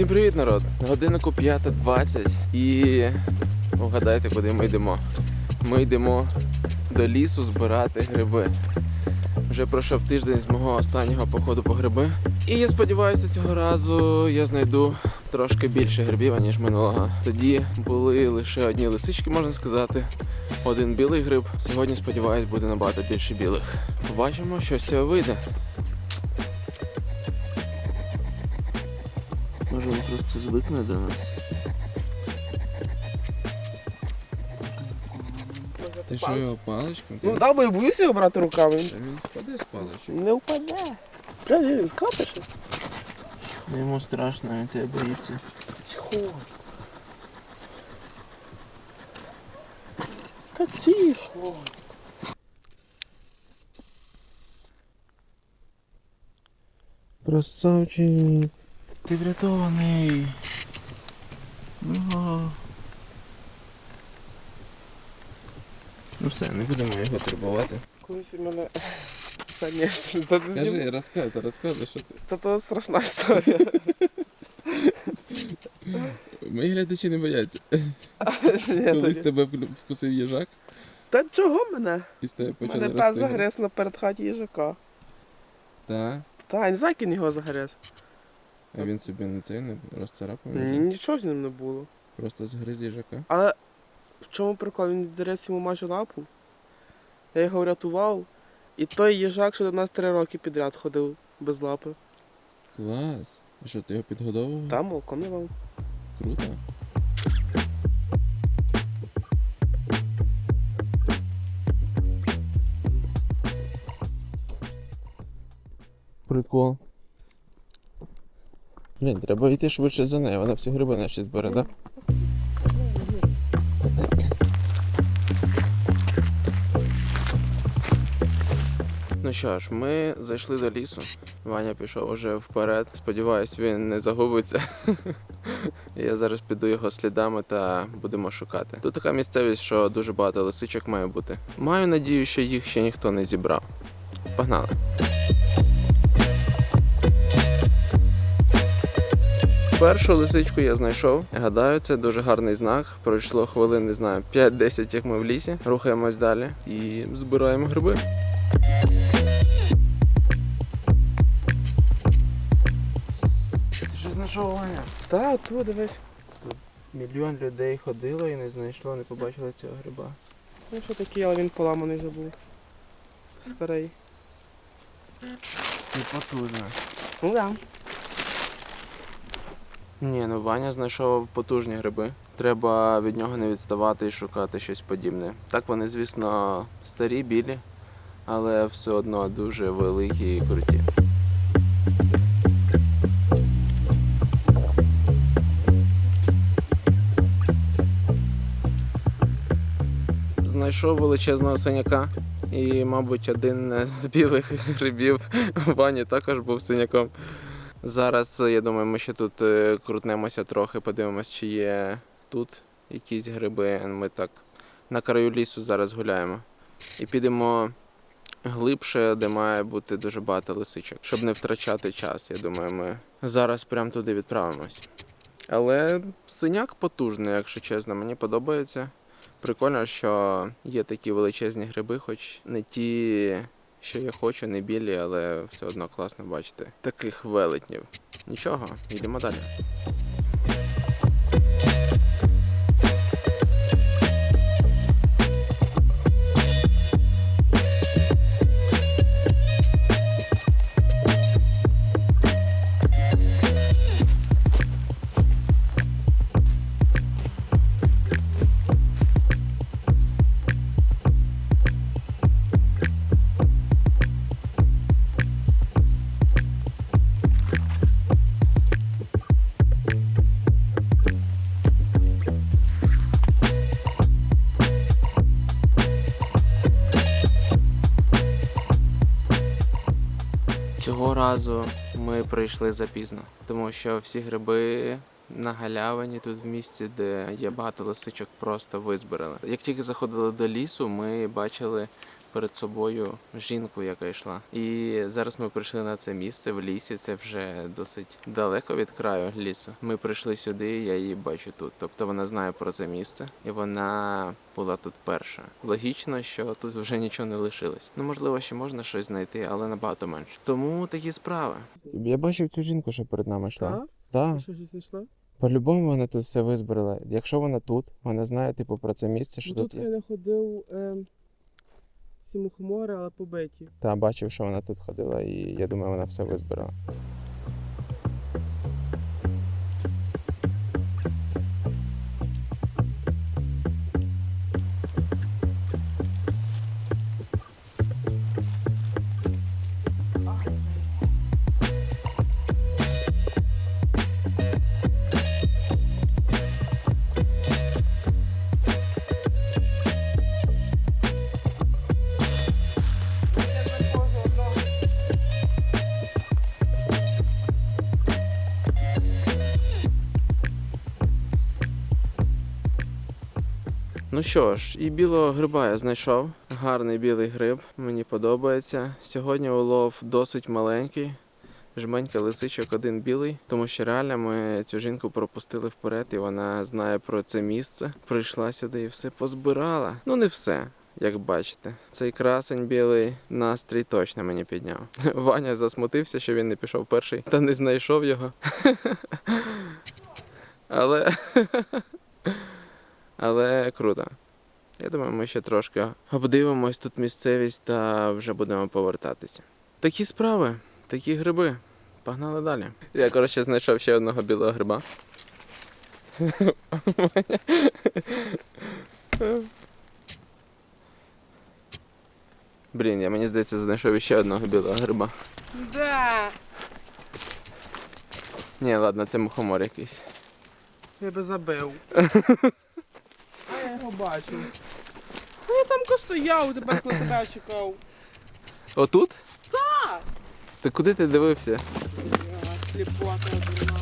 Всім привіт, народ! На годиннику 5.20 і вгадайте, куди ми йдемо. Ми йдемо до лісу збирати гриби. Вже пройшов тиждень з мого останнього походу по гриби. І я сподіваюся, цього разу я знайду трошки більше грибів, ніж минулого. Тоді були лише одні лисички, можна сказати. Один білий гриб. Сьогодні, сподіваюсь, буде набагато більше білих. Побачимо, що з цього вийде. Просто звикне до нас. Ти що його паличком? Ну да, бо я боюся його брати руками. Та він впаде з паличок. Не впаде. Він скапиш. Ну, Йому страшно, він тебе боїться. Тихо. Та тихо. Красавчик, ти врятований. Ого. Ну все, не будемо його турбувати. Колись у мене. Та ні, та не знімай. Кажи, розказуй, розказуй, що ти. Та то страшна історія. Мої глядачі не бояться. Ні, Колись та ні. тебе вклю- вкусив їжак Та чого мене? і з тебе почали Мене рости. пес загриз на передхаті їжака. Та, я не знаю, як він його загриз. А він собі на це не розцарапав? Ні? Нічого з ним не було. Просто згриз їжака. Але в чому прикол? Він віддерез йому майже лапу. Я його врятував. І той їжак, що до нас три роки підряд ходив без лапи. Клас. А що, ти його підгодовував? Там молоком давав. Круто. Прикол. Блін, треба йти швидше за нею, вона всі гриби наші збере, так? Ну що ж, ми зайшли до лісу. Ваня пішов уже вперед. Сподіваюсь, він не загубиться. Я зараз піду його слідами та будемо шукати. Тут така місцевість, що дуже багато лисичок має бути. Маю надію, що їх ще ніхто не зібрав. Погнали. Першу лисичку я знайшов. Гадаю, це дуже гарний знак. Пройшло хвилин, не знаю, 5-10, як ми в лісі. Рухаємось далі і збираємо гриби. Ти що знайшов, Ваня? Та, тут дивись. Мільйон людей ходило і не знайшло, не побачило цього гриба. Ну що такий, але він поламаний вже був. Старий. Це потужно. Ну да. Ні, ну Ваня знайшов потужні гриби. Треба від нього не відставати і шукати щось подібне. Так вони, звісно, старі, білі, але все одно дуже великі і круті. Знайшов величезного синяка. І, мабуть, один з білих грибів Вані також був синяком. Зараз, я думаю, ми ще тут е, крутнемося трохи, подивимось, чи є тут якісь гриби. Ми так на краю лісу зараз гуляємо. І підемо глибше, де має бути дуже багато лисичок, щоб не втрачати час. Я думаю, ми зараз прямо туди відправимось. Але синяк потужний, якщо чесно, мені подобається. Прикольно, що є такі величезні гриби, хоч не ті, що я хочу, не білі, але все одно класно бачити таких велетнів. Нічого, йдемо далі. Цього разу ми прийшли запізно, тому що всі гриби на галявині тут в місці, де є багато лисичок, просто визбирали. Як тільки заходили до лісу, ми бачили перед собою жінку, яка йшла. І зараз ми прийшли на це місце в лісі. Це вже досить далеко від краю лісу. Ми прийшли сюди, я її бачу тут. Тобто вона знає про це місце, і вона була тут перша. Логічно, що тут вже нічого не лишилось. Ну можливо, ще можна щось знайти, але набагато менше. Тому такі справи. Я бачив цю жінку, що перед нами Так? Так. Що щось знайшла? По-любому вона тут все визбирала. Якщо вона тут, вона знає, типу, про це місце, що Ну, тут тут я не ходив е, всі мухомори, але побиті. Та бачив, що вона тут ходила, і я думаю, вона все визбирала. Ну що ж, і білого гриба я знайшов. Гарний білий гриб, мені подобається. Сьогодні улов досить маленький. Жменька лисичок один білий, тому що реально ми цю жінку пропустили вперед, і вона знає про це місце. Прийшла сюди і все позбирала. Ну не все. Як бачите, цей красень білий настрій точно мені підняв. Ваня засмутився, що він не пішов перший та не знайшов його. Але але круто. Я думаю, ми ще трошки обдивимось тут місцевість та вже будемо повертатися. Такі справи, такі гриби. Погнали далі. Я, коротше, знайшов ще одного білого гриба. Блін, я мені здається, знайшов ще одного білого гриба. Да! Ні, ладно, це мухомор якийсь. Я би забив. Я його бачив. Ну я там стояв, тепер на тебе чекав. Отут? Так! Ти куди ти дивився? Сліпота дурна.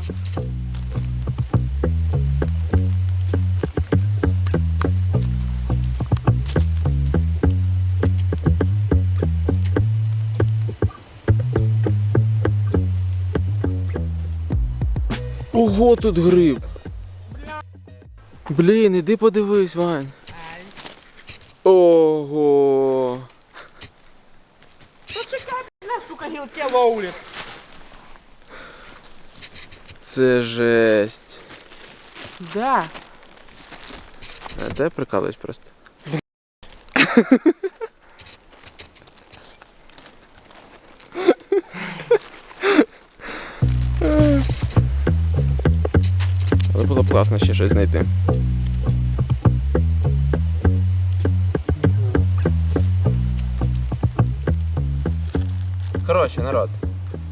Ого, тут гриб. Блін, іди подивись, Вань. Ого. Та чекай, на, сука, гілки ловлять. Це жесть. Да. А де прикалуюсь просто? Але було б класно ще щось знайти. Коротше, народ.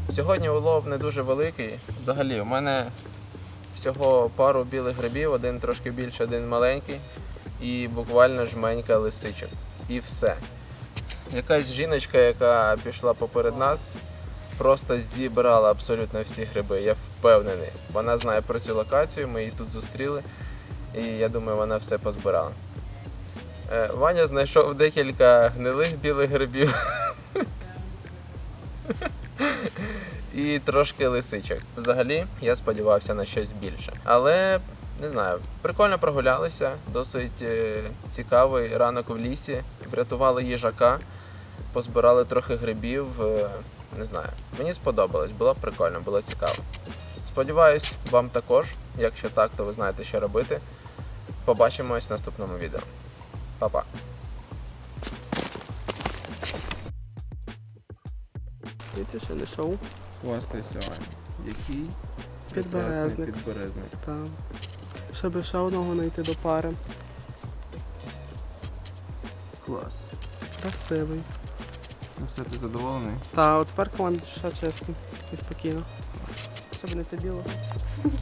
Сьогодні улов не дуже великий. Взагалі, у мене всього пару білих грибів, один трошки більший, один маленький, і буквально жменька лисичок. І все. Якась жіночка, яка пішла поперед нас, просто зібрала абсолютно всі гриби. Я впевнений. Вона знає про цю локацію, ми її тут зустріли, і я думаю, вона все позбирала. Е, Ваня знайшов декілька гнилих білих грибів. і трошки лисичок. Взагалі, я сподівався на щось більше. Але не знаю, прикольно прогулялися, досить е, цікавий ранок в лісі. Врятували їжака, позбирали трохи грибів. е, не знаю, мені сподобалось, було прикольно, було цікаво. Сподіваюсь, вам також. Якщо так, то ви знаєте, що робити. Побачимось в наступному відео. Па-па. І це ще не шоу. Хвастайся, Вань. Який Підберезник. підберезник. Там. Щоб ще одного знайти до пари. Клас. Красивий. Ну все, ти задоволений? Та, от тепер команда душа чиста і спокійно. Щоб не те біло.